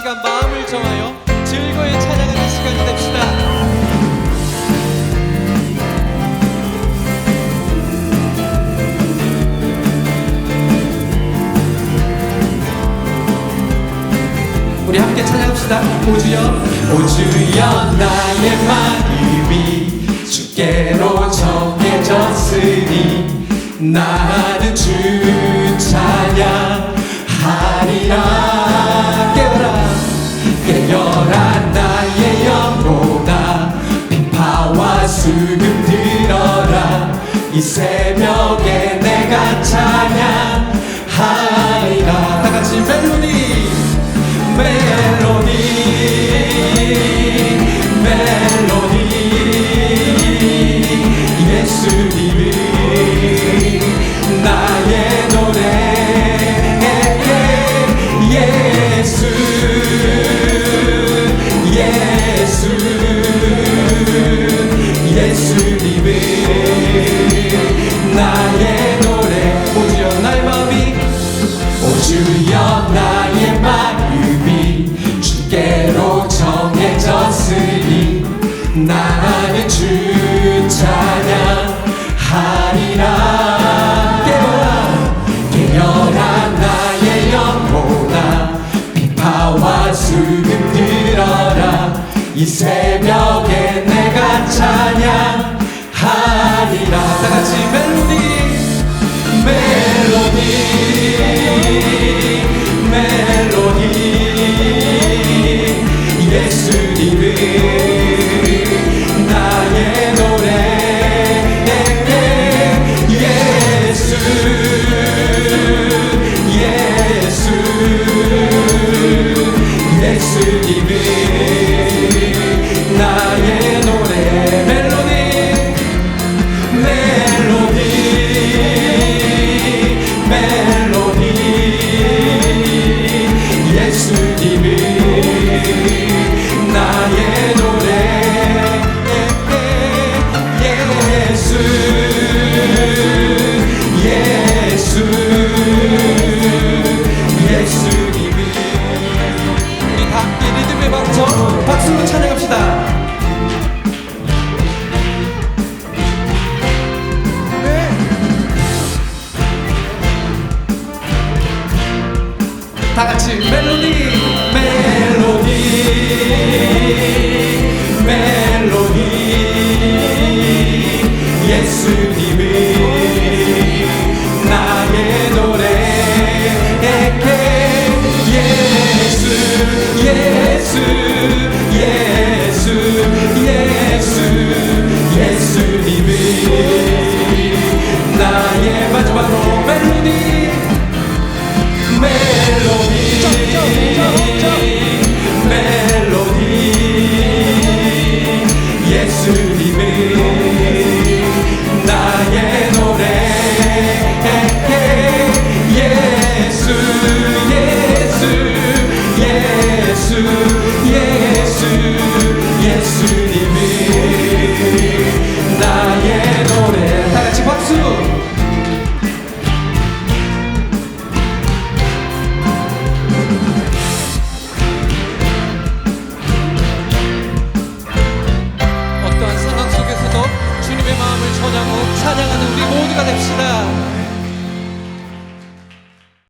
시간 마음을 정하여 즐거이 찬양하는 시간이 됩시다. 우리 함께 찬양합시다. 오주여, 오주여 나의 마음이 주께로 정해졌으니 나 수금 들어라. 이 새벽에 내가 찬양 비파와 수금 들어라 이 새벽에 내가 찬양 예수님은 나의 노래 다 같이 멜로디 멜로디 멜로디. 예수님이 나의 노래 예수 예수 예수 예수 예수 예수 전하고 찬양하는 우리 모두가 됩시다.